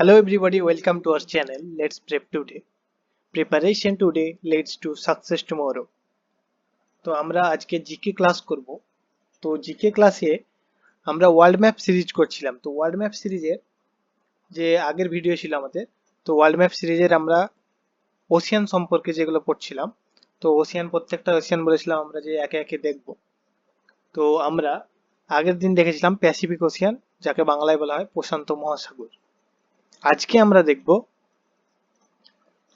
Hello everybody, welcome to our channel. Let's prep today. Preparation today leads to success tomorrow. তো আমরা আজকে GK class করব তো GK ক্লাসে আমরা ওয়ার্ল্ড ম্যাপ সিরিজ করছিলাম তো ওয়ার্ল্ড ম্যাপ সিরিজের যে আগের ভিডিও ছিল আমাদের তো ওয়ার্ল্ড ম্যাপ সিরিজের আমরা ওশিয়ান সম্পর্কে যেগুলো পড়ছিলাম তো ওশিয়ান প্রত্যেকটা ওশিয়ান বলেছিলাম আমরা যে একে একে দেখব তো আমরা আগের দিন দেখেছিলাম প্যাসিফিক ওশিয়ান যাকে বাংলায় বলা হয় প্রশান্ত মহাসাগর আজকে আমরা দেখব,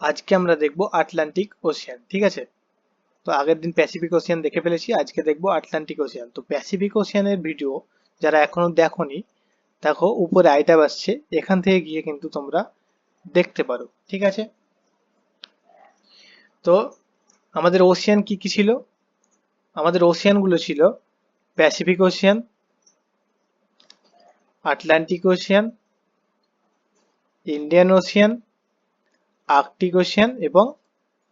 আজকে আমরা দেখব আটলান্টিক ওশিয়ান ঠিক আছে? তো আগের দিন প্যাসিফিক ওশিয়ান দেখে ফেলেছি, আজকে দেখব আটলান্টিক ওশিয়ান তো প্যাসিফিক ওশিয়ানের ভিডিও যারা এখনও দেখোনি, দেখো, উপরে আইটা আসছে এখান থেকে গিয়ে কিন্তু তোমরা দেখতে পারো, ঠিক আছে? তো আমাদের ওশিয়ান কি কি ছিল? আমাদের ওশিয়ানগুলো ছিল Pacific ocean Atlantic ocean Indian ocean, Arctic ocean এবং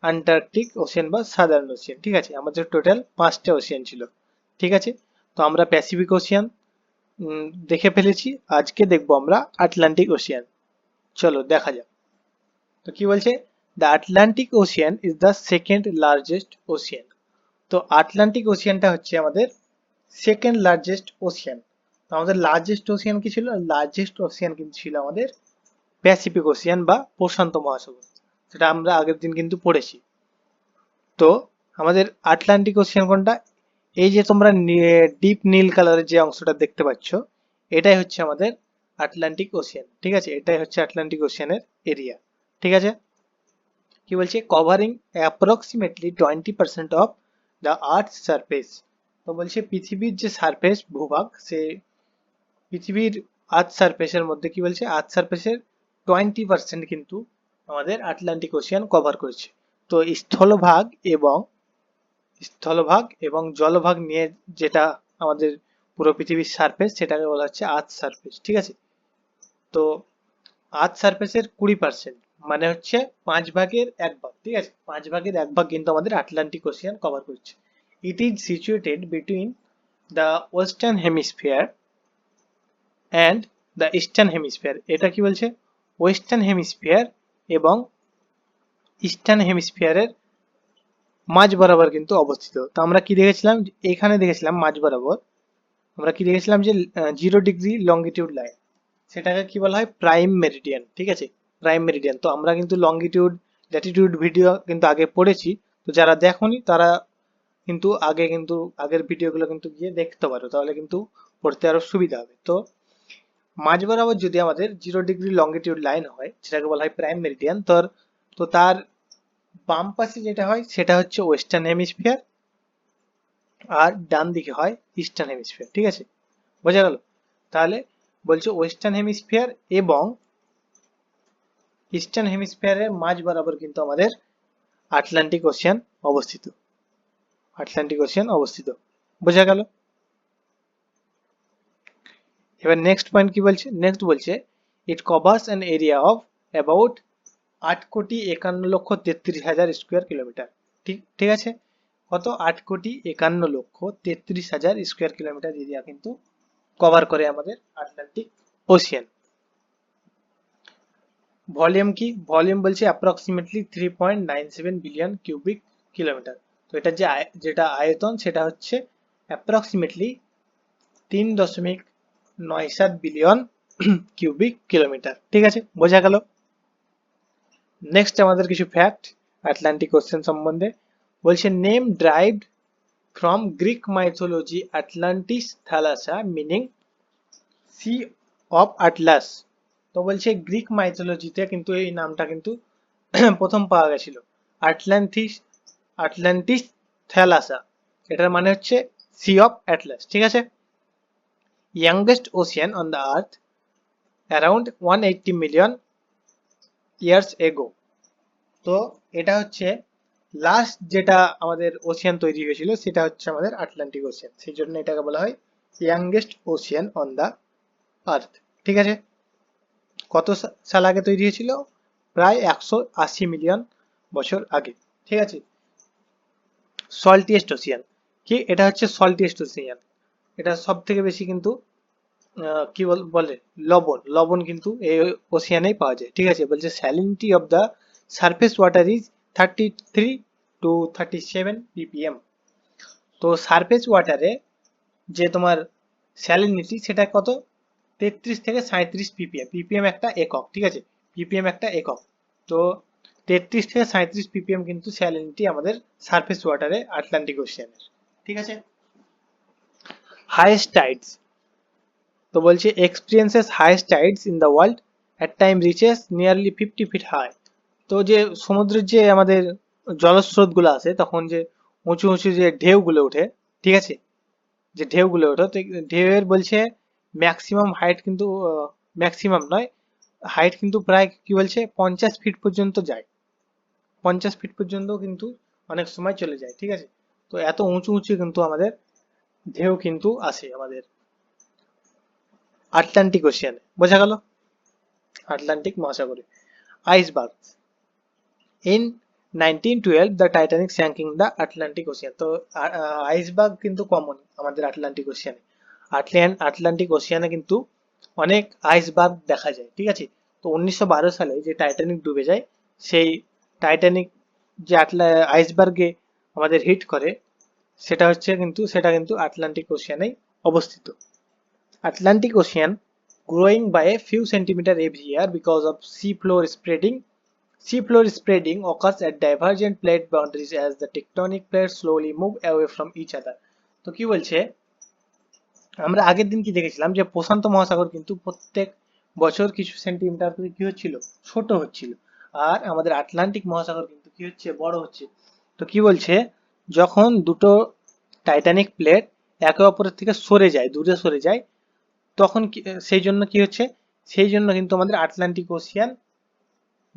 আন্টার্কটিক ওশিয়ান বা সাদার্ন ওশিয়ান। ঠিক আছে? আমাদের টোটাল পাঁচটা ওশিয়ান ছিল। ঠিক আছে? তো আমরা প্যাসিফিক ওশিয়ান দেখে ফেলেছি। আজকে দেখব আমরা আটলান্টিক ওশিয়ান। চলো, দেখা যাক। তো কি বলছে? The Atlantic ocean is the second largest ocean তো আটলান্টিক ওশিয়ানটা হচ্ছে আমাদের সেকেন্ড লার্জেস্ট ওশিয়ান তো আমাদের লার্জেস্ট ওশিয়ান কি ছিল? লার্জেস্ট ওশিয়ান কিন্তু ছিল আমাদের প্যাসিফিক ওশিয়ান বা প্রশান্ত মহাসাগর সেটা আমরা আগের দিন কিন্তু পড়েছি। তো আমাদের আটলান্টিক ওশিয়ান কোনটা? এই যে তোমরা ডিপ নীল কালারের যে অংশটা দেখতে পাচ্ছ, এটাই হচ্ছে আমাদের আটলান্টিক ওশিয়ান ঠিক আছে? এটাই হচ্ছে আটলান্টিক ওশিয়ানের এরিয়া ঠিক আছে? কি বলছে? Covering approximately twenty percent of the earth surface তো বলছে, পৃথিবীর যে সারফেস ভূভাগ, সে পৃথিবীর আর্থ সারফেসের মধ্যে কি বলছে? আর্থ সারফেসের টোয়েন্টি পার্সেন্ট কিন্তু আমাদের আটলান্টিক ওশিয়ান কভার করছে। তো স্থলভাগ এবং স্থলভাগ এবং জলভাগ নিয়ে যেটা আমাদের পুরো পৃথিবীর সারফেস সেটাকে বলা হচ্ছে আর্থ সারফেস ঠিক আছে? তো আর্থ সারফেসের কুড়ি পার্সেন্ট মানে হচ্ছে পাঁচ ভাগের এক ভাগ, ঠিক আছে? পাঁচ ভাগের এক ভাগ কিন্তু আমাদের আটলান্টিক ওশিয়ান কভার করছে। It is situated between the western hemisphere and the eastern hemisphere এটা কি বলছে? ওয়েস্টার্ন হেমিস্ফিয়ার এবং ইস্টার্ন হেমিস্ফিয়ারের মাঝ বরাবর কিন্তু অবস্থিত। তো আমরা কি দেখেছিলাম? এখানে দেখেছিলাম মাঝ বরাবর। আমরা কি দেখেছিলাম যে জিরো ডিগ্রি লঙ্গিটিউড লাইন সেটাকে কি বলা হয়? প্রাইম মেরিডিয়ান ঠিক আছে? প্রাইম মেরিডিয়ান তো আমরা কিন্তু লঙ্গিটিউড ল্যাটিটিউড ভিডিও কিন্তু আগে পড়েছি। তো যারা দেখনি, তারা কিন্তু আগে কিন্তু আগের ভিডিওগুলো কিন্তু গিয়ে দেখতে পারো। তাহলে কিন্তু পড়তে আরও সুবিধা হবে। তো মাঝ বরাবর যদি আমাদের জিরো ডিগ্রি লঙ্গিটিউড লাইন হয় সেটাকে বলা হয় প্রাইম মেরিডিয়ান তোর, তো তার বাম পাশে যেটা হয়, সেটা হচ্ছে ওয়েস্টার্ন হেমিস্ফিয়ার আর ডান দিকে হয় ইস্টার্ন হেমিস্ফিয়ার ঠিক আছে? বোঝা গেল? তাহলে বলছে ওয়েস্টার্ন হেমিস্ফিয়ার এবং ইস্টার্ন হেমিস্ফিয়ারের মাঝ বরাবর কিন্তু আমাদের আটলান্টিক ওশিয়ান অবস্থিত। আটলান্টিক ওশিয়ান অবস্থিত। বোঝা গেল? এবার নেক্সট পয়েন্ট কি বলছে? নেক্সট বলছে it covers an area of about আট কোটি একান্ন লক্ষ তেত্রিশ হাজার স্কোয়ার কিলোমিটার ঠিক ঠিক আছে? কত? আট কোটি একান্ন লক্ষ তেত্রিশ হাজার স্কোয়ার কিলোমিটার এরিয়া কিন্তু কভার করে আমাদের আটলান্টিক ওশিয়ান ভলিউম কি? ভলিউম বলছে approximately three point nine seven billion cubic kilometre তো এটা যে যেটা আয়তন, সেটা হচ্ছে অ্যাপ্রক্সিমেটলি তিন দশমিক নয় সাত বিলিয়ন কিউবিক কিলোমিটার ঠিক আছে? বোঝা গেল? নেক্সট আমাদের কিছু ফ্যাক্ট আটলান্টিক ওশিয়ান সম্বন্ধে। বলছে name derived from Greek mythology Atlantis Thalassa meaning sea of Atlas তো বলছে গ্রিক মাইথোলজিতে কিন্তু এই নামটা কিন্তু প্রথম পাওয়া গেছিল। আটলান্টিস আটলান্টিস থ্যালাসা এটার মানে হচ্ছে সি অফ অ্যাটলাস ঠিক আছে? Youngest ocean on the earth, around 180 million years ago. তো এটা হচ্ছে লাস্ট যেটা আমাদের ওশিয়ান তৈরি হয়েছিল, সেটা হচ্ছে আমাদের আটলান্টিক ওশিয়ান সেই জন্য এটাকে বলা হয় youngest ocean on the earth ঠিক আছে? কত সাল আগে তৈরি হয়েছিল? প্রায় একশো আশি মিলিয়ন বছর আগে। ঠিক আছে? সল্টিয়েস্ট ওশিয়ান কি? এটা হচ্ছে সল্টিয়েস্ট ওশিয়ান এটা সব থেকে বেশি কিন্তু কি বল- লবণ। লবণ কিন্তু এই ওশিয়ানেই পাওয়া যায়। ঠিক আছে? বলছে salinity of the surface water is thirty three to thirty seven PPM তো সারফেস ওয়াটারে যে তোমার স্যালিনিটি সেটা কত? তেত্রিশ থেকে সাঁত্রিশ পিপিএম পিপিএম একটা একক, ঠিক আছে? পিপিএম একটা একক। তো তেত্রিশ থেকে সাঁত্রিশ পিপিএম কিন্তু স্যালিনিটি আমাদের সারফেস ওয়াটারে আটলান্টিক ওশিয়ানের ঠিক আছে? হাইয়েস্ট টাইডস তো বলছে experiences highest tides in the world at time reaches nearly fifty feet high তো যে সমুদ্রের যে আমাদের জলস্রোতগুলো আছে, তখন যে উঁচু উঁচু যে ঢেউগুলো ওঠে, ঠিক আছে? যে ঢেউগুলো ওঠে, তো ঢেউয়ের বলছে ম্যাক্সিমাম হাইট কিন্তু ম্যাক্সিমাম নয় হাইট কিন্তু প্রায় কি বলছে, পঞ্চাশ ফিট পর্যন্ত যায়। পঞ্চাশ ফিট পর্যন্ত কিন্তু অনেক সময় চলে যায়, ঠিক আছে? তো এত উঁচু উঁচু কিন্তু আমাদের ঢেউ কিন্তু আসে আমাদের। আটলান্টিক ওশিয়ানে। বোঝা গেল? আটলান্টিক মহাসাগরে। Iceberg. In 1912 the Titanic sinking the Atlantic ocean. তো আইসবার্গ কিন্তু কমন আমাদের আটলান্টিক ওশিয়ানে। আটলান, আটলান্টিক ওশিয়ানে কিন্তু অনেক আইসবার্গ দেখা যায়, ঠিক আছে? তো উনিশশো বারো সালে যে টাইটানিক ডুবে যায়, সেই টাইটানিক যে আটলা, আইসবার্গে আমাদের হিট করে সেটা হচ্ছে কিন্তু, সেটা কিন্তু আটলান্টিক ওশিয়ানে অবস্থিত। Atlantic ocean growing by a few centimetre every year because of sea floor spreading sea floor spreading occurs at divergent plate boundary as the tectonic plate slowly move away from each other তো কি বলছে? আমরা আগের দিন কি দেখেছিলাম যে প্রশান্ত মহাসাগর কিন্তু প্রত্যেক বছর কিছু সেন্টিমিটার করে কি হচ্ছিল? ছোট হচ্ছিল। আর আমাদের আটলান্টিক মহাসাগর কিন্তু কি হচ্ছে? বড় হচ্ছে। তো কি বলছে? যখন দুটো টাইটানিক প্লেট একে অপরের থেকে সরে যায়, দূরে সরে যায়, তখন সেই জন্য কি হচ্ছে? সেই জন্য কিন্তু আমাদের আটলান্টিক ওশিয়ান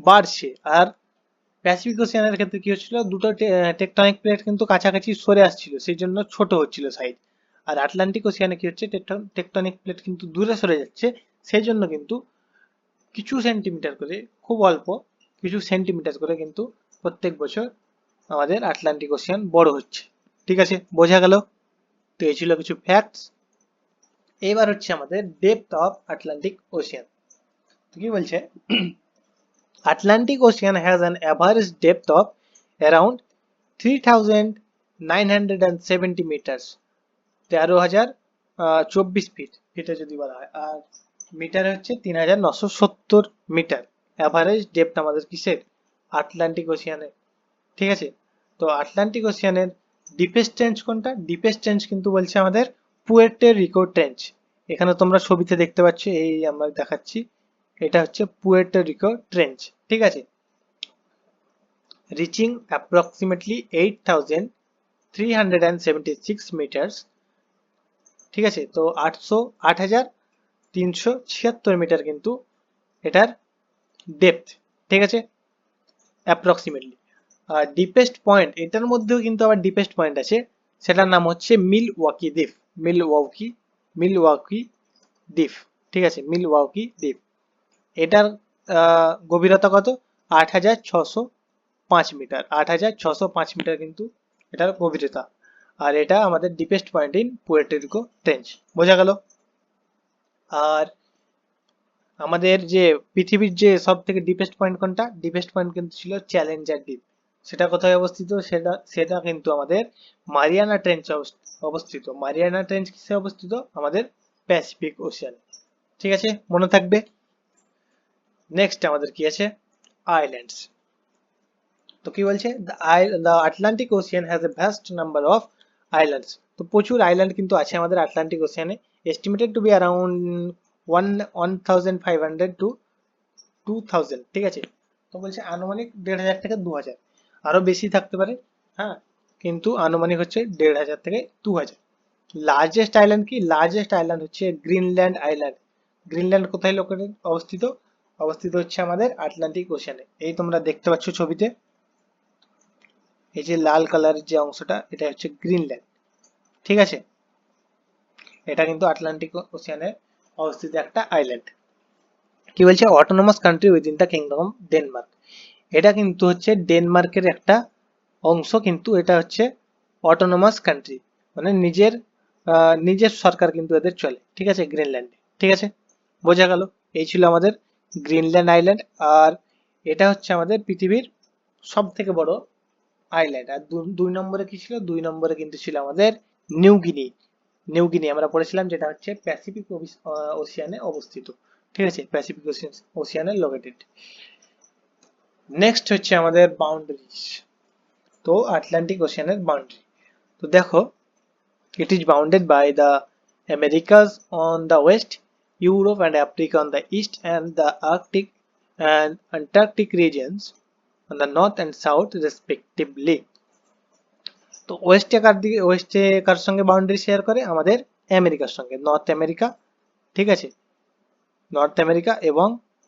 বাড়ছে। আর প্যাসিফিক ওশিয়ানের ক্ষেত্রে কি হচ্ছিল? দুটো টেকটনিক প্লেট কিন্তু কাছাকাছি সরে আসছিল, সেই জন্য ছোট হচ্ছিল সাইজ আর আটলান্টিক ওশিয়ানে কি হচ্ছে? টেকটনিক প্লেট কিন্তু দূরে সরে যাচ্ছে, সেই জন্য কিন্তু কিছু সেন্টিমিটার করে, খুব অল্প, কিছু সেন্টিমিটার করে কিন্তু প্রত্যেক বছর আমাদের আটলান্টিক ওশিয়ান বড় হচ্ছে। ঠিক আছে? বোঝা গেল? তো এই ছিল কিছু ফ্যাক্টস এবার হচ্ছে আমাদের ডেপথ অফ আটলান্টিক ওশিয়ান কি বলছে? Atlantic ocean has an average depth of around three thousand nine hundred and seventy metres তেরো হাজার চব্বিশ ফিট ফিটে যদি বলা হয়। আর মিটার হচ্ছে তিন হাজার নশো সত্তর মিটার অ্যাভারেজ ডেপথ আমাদের কিসের? আটলান্টিক ওশিয়ানের ঠিক আছে? তো আটলান্টিক ওশিয়ানের ডিপেস্ট ট্রেঞ্চ কোনটা? ডিপেস্ট ট্রেঞ্চ কিন্তু বলছে আমাদের পুয়ের্টে রিকো ট্রেঞ্চ এখানে তোমরা ছবিতে দেখতে পাচ্ছ, এই আমরা দেখাচ্ছি। এটা হচ্ছে পুয়ের্টে রিকো ট্রেঞ্চ ঠিক আছে? Reaching approximately eight thousand three hundred and seventy six metres ঠিক আছে? তো আটশো, আট হাজার তিনশো ছিয়াত্তর মিটার কিন্তু এটার ডেপথ ঠিক আছে? অ্যাপ্রক্সিমেটলি ডিপেস্ট পয়েন্ট এটার মধ্যেও কিন্তু আবার ডিপেস্ট পয়েন্ট আছে। সেটার নাম হচ্ছে মিল ওয়াকি দ্বীপ মিল ওয়াকি মিল ওয়াকি দ্বীপ ঠিক আছে? মিল ওয়াকি দ্বীপ এটার গভীরতা কত? আট হাজার ছশো পাঁচ মিটার। আট হাজার ছশো পাঁচ মিটার কিন্তু এটার গভীরতা। আর এটা আমাদের deepest point in Puerto Rico trench বোঝা গেল? আর আমাদের যে পৃথিবীর যে সব থেকে ডিপেস্ট পয়েন্ট কোনটা? ডিপেস্ট পয়েন্ট কিন্তু ছিল চ্যালেঞ্জার দ্বীপ সেটা কোথায় অবস্থিত? সেটা সেটা কিন্তু আমাদের মারিয়ানা ট্রেঞ্চ অবস্থিত। মারিয়ানা ট্রেঞ্চ কিসে অবস্থিত? আমাদের প্যাসিফিক ওশিয়ান ঠিক আছে? মনে থাকবে? নেক্সট আমাদের কি আছে? আইল্যান্ডস তো কি বলছে? The Atlantic ocean has a vast number of islands তো প্রচুর আইল্যান্ড কিন্তু আছে আমাদের Atlantic ওশিয়ানে estimated to be around one one thousand five hundred two two thousand ঠিক আছে? তো বলছে আনুমানিক দেড় হাজার থেকে দু হাজার। আরও বেশি থাকতে পারে হ্যাঁ কিন্তু আনুমানিক হচ্ছে দেড় হাজার থেকে দু হাজার। লার্জেস্ট আইল্যান্ড কি? লার্জেস্ট আইল্যান্ড হচ্ছে গ্রিনল্যান্ড আইল্যান্ড গ্রিনল্যান্ড কোথায় লোকেটেড অবস্থিত? অবস্থিত হচ্ছে আমাদের আটলান্টিক ওশানে এই তোমরা দেখতে পাচ্ছ ছবিতে। এই যে লাল কালারের যে অংশটা, এটা হচ্ছে গ্রিনল্যান্ড ঠিক আছে? এটা কিন্তু আটলান্টিক ওশিয়ানে অবস্থিত একটা আইল্যান্ড কি বলছে? Autonomous country within the kingdom Denmark এটা কিন্তু হচ্ছে ডেনমার্কের একটা অংশ, কিন্তু এটা হচ্ছে অটোনোমাস কান্ট্রি মানে নিজের নিজের সরকার কিন্তু এদের চলে, ঠিক আছে গ্রিনল্যান্ডে ঠিক আছে? বোঝা গেল, এই ছিল আমাদের গ্রিনল্যান্ড আইল্যান্ড আর এটা হচ্ছে আমাদের পৃথিবীর সব থেকে বড় আইল্যান্ড আর দুই নম্বরে কি ছিল? দুই নম্বরে কিন্তু ছিল আমাদের নিউগিনি নিউগিনি আমরা পড়েছিলাম যেটা হচ্ছে প্যাসিফিক ওশিয়ানে অবস্থিত, ঠিক আছে? প্যাসিফিক ওশিয়ানে লোকেটেড নেক্সট হচ্ছে আমাদের বাউন্ডারিজ তো আটলান্টিক ওশিয়ানের বাউন্ডারি তো দেখো it is bounded by the Americas on the west, Europe and Africa on the east, and the Arctic and Antarctic regions on the north and south respectively. তো ওয়েস্টে কার দিকে ওয়েস্টে কার সঙ্গে boundary share করে আমাদের আমেরিকার সঙ্গে নর্থ আমেরিকা ঠিক আছে নর্থ আমেরিকা এবং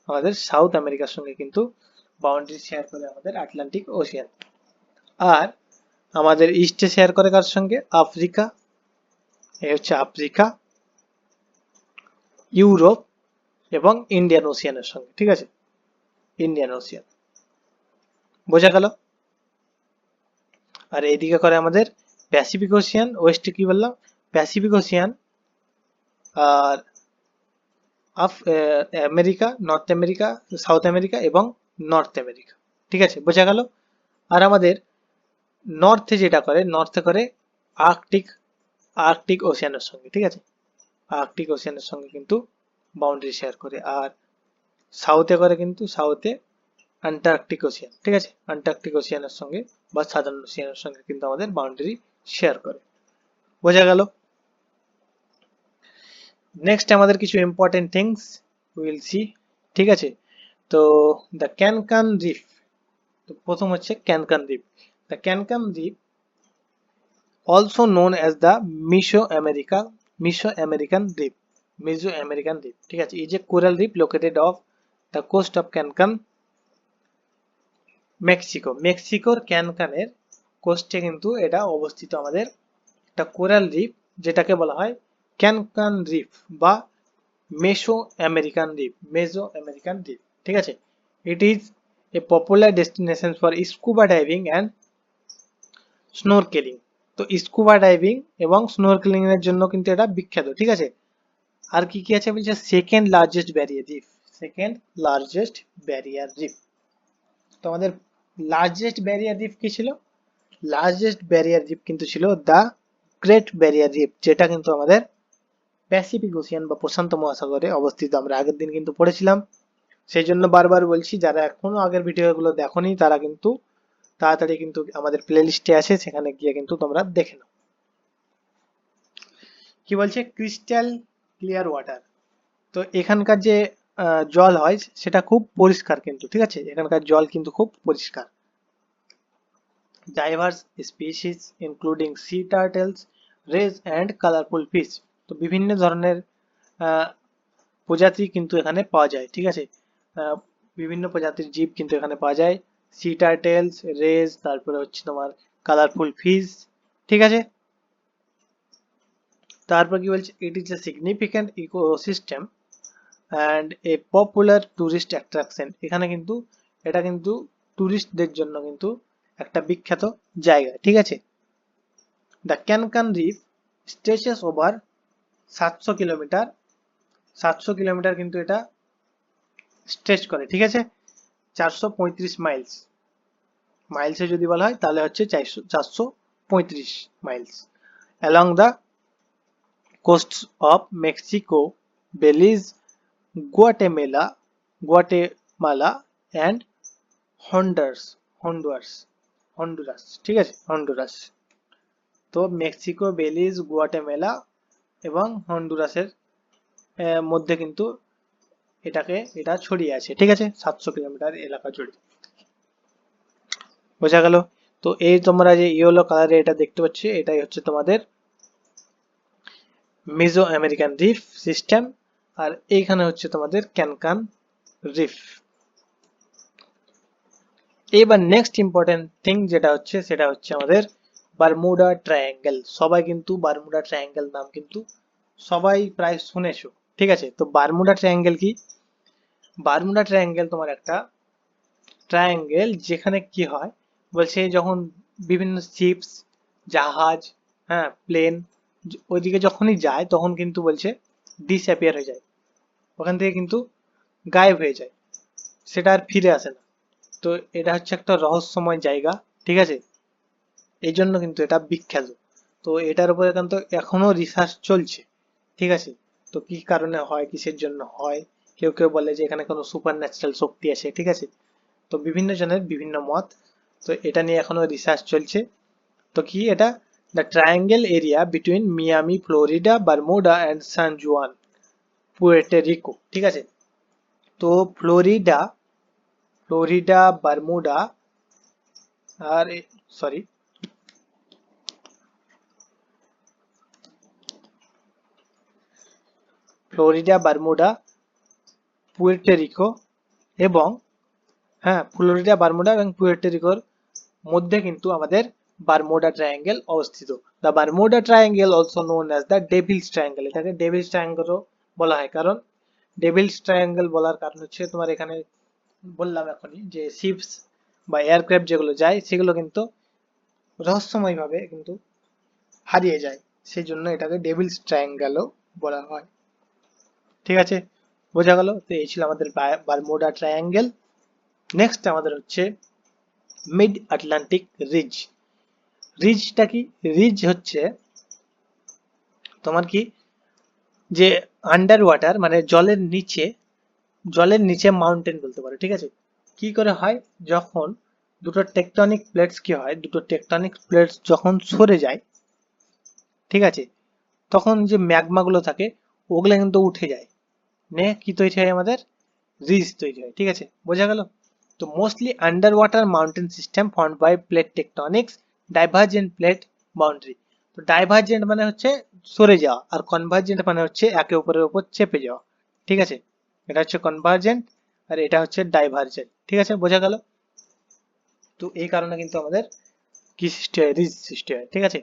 আমাদের সাউথ আমেরিকার সঙ্গে কিন্তু বাউন্ডারি শেয়ার করে আমাদের আটলান্টিক ওশিয়ান আর আমাদের ইস্টে শেয়ার করে কার সঙ্গে? আফ্রিকা। এই হচ্ছে আফ্রিকা, ইউরোপ এবং ইন্ডিয়ান ওশিয়ানের সঙ্গে, ঠিক আছে? ইন্ডিয়ান ওশিয়ান বোঝা গেল? আর এইদিকে করে আমাদের প্যাসিফিক ওশিয়ান ওয়েস্টে কি বললাম? প্যাসিফিক ওশিয়ান আর আফ America North America South America এবং নর্থ আমেরিকা ঠিক আছে? বোঝা গেল? আর আমাদের নর্থে যেটা করে নর্থে করে আর্কটিক আর্কটিক ওশিয়ানের সঙ্গে, ঠিক আছে? আর্কটিক ওশিয়ানের সঙ্গে কিন্তু বাউন্ডারি শেয়ার করে। আর সাউথে করে কিন্তু সাউথে আন্টার্কটিক ওশিয়ান ঠিক আছে? আন্টার্কটিক ওশিয়ানের সঙ্গে বা সাধারণ ওশিয়ানের সঙ্গে কিন্তু আমাদের বাউন্ডারি শেয়ার করে। বোঝা গেল? নেক্সট আমাদের কিছু ইম্পর্টেন্ট থিংস উইল সি ঠিক আছে? তো দ্য ক্যানকান রিফ তো প্রথম হচ্ছে ক্যানকান দ্বীপ দ্য ক্যানকান দ্বীপ also known as the Meso America Meso American দ্বীপ মিজো আমেরিকান দ্বীপ ঠিক আছে is a কোরাল দ্বীপ located off the coast of Cancun Mexico মেক্সিকোর ক্যানকানের কোস্টে কিন্তু এটা অবস্থিত আমাদের একটা কোরাল রিফ যেটাকে বলা হয় ক্যানকান রিফ বা মেসো আমেরিকান দ্বীপ মেজো আমেরিকান রিফ ঠিক আছে? It is a popular destination for scuba diving and snorkelling তো স্কুবা ডাইভিং এবং স্নোরকেলিং এর জন্য কিন্তু এটা বিখ্যাত, ঠিক আছে? আর কি কি আছে বলছে? Second largest barrier reef second largest barrier reef তো আমাদের লার্জেস্ট ব্যারিয়ার রিফ কি ছিল? লার্জেস্ট ব্যারিয়ার রিফ কিন্তু ছিল দ্য গ্রেট ব্যারিয়ার রিফ যেটা কিন্তু আমাদের প্যাসিফিক ওশিয়ান বা প্রশান্ত মহাসাগরে অবস্থিত। আমরা আগের দিন কিন্তু পড়েছিলাম। সেই জন্য বারবার বলছি, যারা এখনও আগের ভিডিওগুলো দেখোনি, তারা কিন্তু তাড়াতাড়ি কিন্তু আমাদের প্লে লিস্টে আছে, সেখানে গিয়ে কিন্তু তোমরা দেখে নাও। কি বলছে? ক্রিস্টাল ক্লিয়ার ওয়াটার তো এখানকার যে জল হয়, সেটা খুব পরিষ্কার কিন্তু, ঠিক আছে? এখানকার জল কিন্তু খুব পরিষ্কার। Diverse species including sea turtles rays and colourful fish তো বিভিন্ন ধরনের প্রজাতি কিন্তু এখানে পাওয়া যায়, ঠিক আছে? বিভিন্ন প্রজাতির জীব কিন্তু এখানে পাওয়া যায়। সি টার্টেলস রেজ তারপরে হচ্ছে তোমার কালারফুল ফিস ঠিক আছে? তারপর কি বলছে? It is a significant ecosystem and a popular tourist attraction এখানে কিন্তু, এটা কিন্তু টুরিস্টদের জন্য কিন্তু একটা বিখ্যাত জায়গা, ঠিক আছে? The Cancun reef stretches over সাতশো কিলোমিটার। সাতশো কিলোমিটার কিন্তু এটা স্ট্রেচ করে, ঠিক আছে? চারশো পঁয়ত্রিশ মাইলস মাইলসে যদি বলা হয়, তাহলে হচ্ছে চারশো চারশো পঁয়ত্রিশ miles along the coast of Mexico Belize Guatemala Guatemala and Honduras Honduras Honduras ঠিক আছে? হন্ডুরাস তো মেক্সিকো বেলিজ গুয়াটেমেলা এবং হন্ডুরাসের মধ্যে কিন্তু এটাকে, এটা ছড়িয়ে আছে, ঠিক আছে? সাতশো কিলোমিটার এলাকা জুড়ে। বোঝা গেল? তো এই তোমরা যে ইয়েলো কালারে এটা দেখতে পাচ্ছ, এটাই হচ্ছে তোমাদের মিজো আমেরিকান রিফ সিস্টেম আর এইখানে হচ্ছে তোমাদের ক্যানকান রিফ এবার নেক্সট ইম্পর্টেন্ট থিং যেটা হচ্ছে, সেটা হচ্ছে আমাদের বারমুডা ট্রায়াঙ্গেল সবাই কিন্তু বারমুডা ট্রায়াঙ্গেল নাম কিন্তু সবাই প্রায় শুনেছো, ঠিক আছে? তো বারমুডা ট্রায়াঙ্গেল কি? বারমুডা ট্রায়াঙ্গেল তোমার একটা ট্রায়াঙ্গেল যেখানে কি হয়? বলছে যখন বিভিন্ন শিপস জাহাজ হ্যাঁ প্লেন ওইদিকে যখনই যায় তখন কিন্তু বলছে ডিসঅ্যাপিয়ার হয়ে যায়। ওখান থেকে কিন্তু গায়েব হয়ে যায়। সেটা আর ফিরে আসে না। তো এটা হচ্ছে একটা রহস্যময় জায়গা, ঠিক আছে? এই জন্য কিন্তু এটা বিখ্যাত। তো এটার উপরে কিন্তু এখনও রিসার্চ চলছে, ঠিক আছে? তো কি কারণে হয়, কিসের জন্য হয়? কেউ কেউ বলে যে এখানে কোনো সুপার ন্যাচারাল শক্তি আছে, ঠিক আছে? তো বিভিন্ন জনের বিভিন্ন মত। তো এটা নিয়ে এখনও রিসার্চ চলছে। তো কি এটা? The triangle area between Miami Florida Bermuda and San Juan Puerto Rico ঠিক আছে? তো ফ্লোরিডা ফ্লোরিডা বারমুডা আর sorry Florida Bermuda Puerto Rico এবং হ্যাঁ ফ্লোরিডা বারমুডা এবং পুয়ের্টো রিকোর মধ্যে কিন্তু আমাদের বারমুডা ট্রায়াঙ্গেল অবস্থিত। The Bermuda triangle also known as the devil's triangle এটাকে ডেভিলস ট্রায়াঙ্গেলও বলা হয়। কারণ ডেভিলস ট্রায়াঙ্গেল বলার কারণ হচ্ছে তোমার এখানে বললাম এখনই যে শিপস বা এয়ারক্রাফট যেগুলো যায়, সেগুলো কিন্তু রহস্যময়ভাবে কিন্তু হারিয়ে যায়। সেই জন্য এটাকে ডেভিলস ট্রায়াঙ্গেলও বলা হয়। ঠিক আছে? বোঝা গেল? তো এই ছিল আমাদের বারমুডা ট্রায়াঙ্গেল নেক্সট আমাদের হচ্ছে মিড আটলান্টিক রিজ রিজটা কি? রিজ হচ্ছে তোমার কি? যে আন্ডার ওয়াটার মানে জলের নিচে জলের নিচে মাউন্টেন বলতে পারো, ঠিক আছে? কি করে হয়? যখন দুটো টেকটনিক প্লেটস কি হয়? দুটো টেকটনিক প্লেটস যখন সরে যায়, ঠিক আছে? তখন যে ম্যাগমাগুলো থাকে, ওগুলো কিন্তু উঠে যায়। নে, কি তৈরি হয় আমাদের? রিজ তৈরি হয়, ঠিক আছে? বোঝা গেল? তো mostly under water mountain system form by plate tectonics divergent plate boundary তো ডাইভার্জেন্ট মানে হচ্ছে সরে যাওয়া, আর কনভার্জেন্ট মানে হচ্ছে একে অপরের উপর চেপে যাওয়া, ঠিক আছে? এটা হচ্ছে কনভার্জেন্ট আর এটা হচ্ছে ডাইভার্জেন্ট ঠিক আছে? বোঝা গেল? তো এই কারণে কিন্তু আমাদের কি সৃষ্টি হয়? রিজ সৃষ্টি হয়, ঠিক আছে?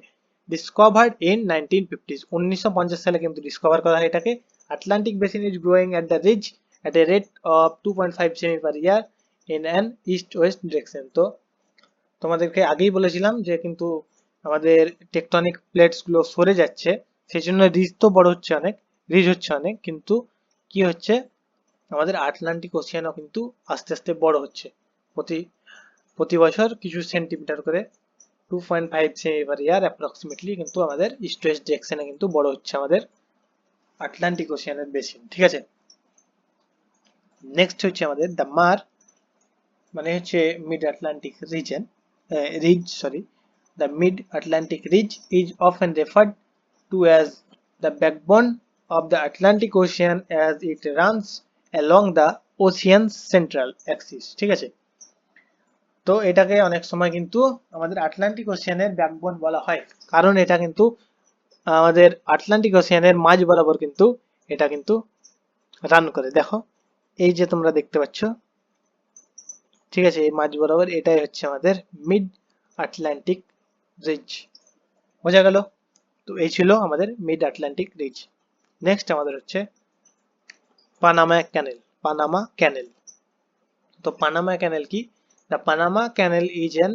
ডিসকভার্ড ইন নাইনটিন ফিফটিস উনিশশো পঞ্চাশ সালে কিন্তু ডিসকভার করা হয় এটাকে। Is growing at the ridge at a rate of two point five cm per year in an east west direction তো তোমাদেরকে আগেই বলেছিলাম যে কিন্তু আমাদের টেকটনিক প্লেটসগুলো সরে যাচ্ছে সেই জন্য রিজ তো বড় হচ্ছে অনেক, রিজ হচ্ছে অনেক, কিন্তু কি হচ্ছে? আমাদের আটলান্টিক ওশিয়ানও কিন্তু আস্তে আস্তে বড় হচ্ছে। প্রতি প্রতি বছর কিছু সেন্টিমিটার করে two point five cm per year approximately কিন্তু আমাদের ইস্ট ওয়েস্ট ডিরেকশনে কিন্তু বড় হচ্ছে আমাদের আটলান্টিক ওশিয়ানের বেসিন ঠিক আছে? নেক্সট হচ্ছে আমাদের দ্য মার মানে হচ্ছে mid Atlantic region ridge sorry the mid Atlantic ridge is often referred to as the backbone of the Atlantic ocean as it runs along the ocean central axis ঠিক আছে? তো এটাকে অনেক সময় কিন্তু আমাদের আটলান্টিক ওশিয়ানের ব্যাকবোন বলা হয়। কারণ এটা কিন্তু আমাদের আটলান্টিক ওশিয়ানের মাঝ বরাবর কিন্তু এটা কিন্তু রান করে। দেখো, এই যে তোমরা দেখতে পাচ্ছ, ঠিক আছে, এই মাঝ বরাবর এটাই হচ্ছে আমাদের মিড আটলান্টিক রিজ বোঝা গেল? তো এই ছিল আমাদের মিড আটলান্টিক রিজ নেক্সট আমাদের হচ্ছে পানামা ক্যানেল পানামা ক্যানেল তো পানামা ক্যানেল কি? The Panama canal is an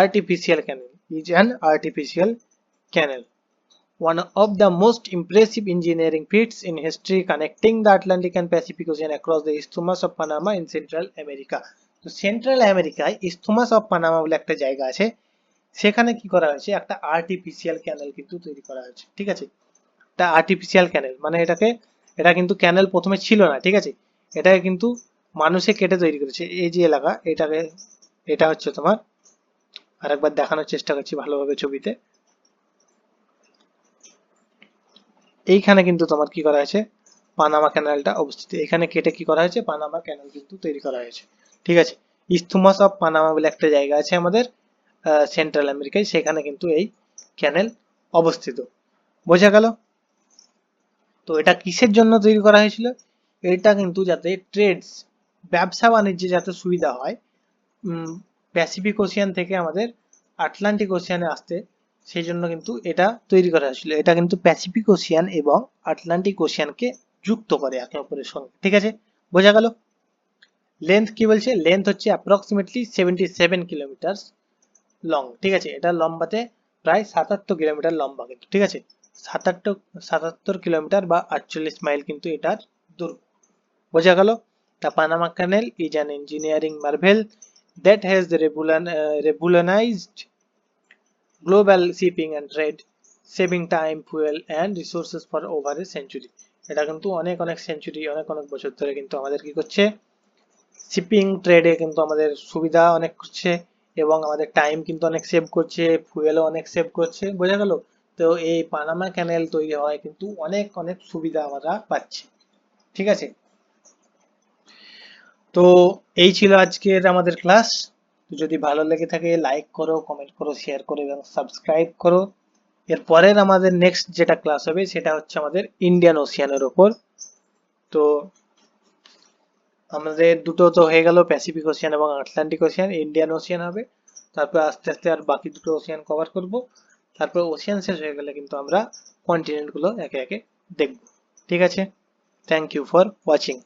artificial canal is an artificial canal one of the most impressive engineering feats in history, connecting the Atlantic and Pacific Ocean across the Isthmus of Panama in Central America. তো Central আমেরিকায় isthmus of Panama বলে একটা জায়গা আছে। সেখানে কি করা হয়েছে? একটা আর্টিফিশিয়াল ক্যানেল কিন্তু তৈরি করা হয়েছে, ঠিক আছে? একটা আর্টিফিশিয়াল ক্যানেল মানে এটাকে, এটা কিন্তু ক্যানেল প্রথমে ছিল না, ঠিক আছে? এটাকে কিন্তু মানুষে কেটে তৈরি করেছে। এই যে এলাকা, এটাকে, এটা হচ্ছে তোমার, আরেকবার দেখানোর চেষ্টা করছি ভালোভাবে ছবিতে। এইখানে কিন্তু তোমার কি করা হয়েছে? পানামা ক্যানেলটা অবস্থিত। এখানে কেটে কি করা হয়েছে? পানামা ক্যানেল কিন্তু তৈরি করা হয়েছে। ঠিক আছে? ইস্তুমাস অফ পানামা বলে একটা জায়গা আছে আমাদের সেন্ট্রাল আমেরিকায়। সেখানে কিন্তু এই ক্যানেল অবস্থিত। বোঝা গেল? তো এটা কিসের জন্য তৈরি করা হয়েছিল? এটা কিন্তু যাতে ট্রেডস ব্যবসা বাণিজ্যে যাতে সুবিধা হয় প্যাসিফিক ওশিয়ান থেকে আমাদের আটলান্টিক ওশিয়ানে আসতে সেই জন্য কিন্তু এটা তৈরি করা হয়েছিল। এটা কিন্তু প্যাসিফিক ওশিয়ান এবং আটলান্টিক ওশিয়ানকে যুক্ত করে একে অপরের সঙ্গে। ঠিক আছে? বোঝা গেল? লেন্থ কি বলছে? লেন্থ হচ্ছে approximately seventy seven kilometre long ঠিক আছে? এটা লম্বাতে প্রায় সাতাত্তর কিলোমিটার লম্বা কিন্তু। ঠিক আছে? সাতাত্তর সাতাত্তর কিলোমিটার বা আটচল্লিশ মাইল কিন্তু এটার দূর। বোঝা গেল? The Panama canal is an engineering marvel that has revolutionized global shipping and trade, saving time, fuel and resources for over a century. এটা কিন্তু অনেক অনেক সেঞ্চুরি অনেক অনেক বছর ধরে কিন্তু আমাদের কি করছে? শিপিং ট্রেডে কিন্তু আমাদের সুবিধা অনেক করছে এবং আমাদের টাইম কিন্তু অনেক সেভ করছে ফুয়েলও অনেক সেভ করছে, বোঝা গেল? তো এই পানামা ক্যানেল তৈরি হওয়ায় কিন্তু অনেক অনেক সুবিধা আমরা পাচ্ছি। ঠিক আছে? তো এই ছিল আজকের আমাদের ক্লাস যদি ভালো লেগে থাকে লাইক করো কমেন্ট করো শেয়ার করো এবং সাবস্ক্রাইব করো। এর পরের আমাদের নেক্সট যেটা ক্লাস হবে, সেটা হচ্ছে আমাদের ইন্ডিয়ান ওশিয়ানের ওপর তো আমাদের দুটো তো হয়ে গেল প্যাসিফিক ওশিয়ান এবং আটলান্টিক ওশিয়ান ইন্ডিয়ান ওশিয়ান হবে। তারপর আস্তে আস্তে আর বাকি দুটো ওশিয়ান কভার করব। তারপর ওশিয়ান শেষ হয়ে গেলে কিন্তু আমরা কন্টিনেন্টগুলো একে একে দেখব। ঠিক আছে? Thank you for watching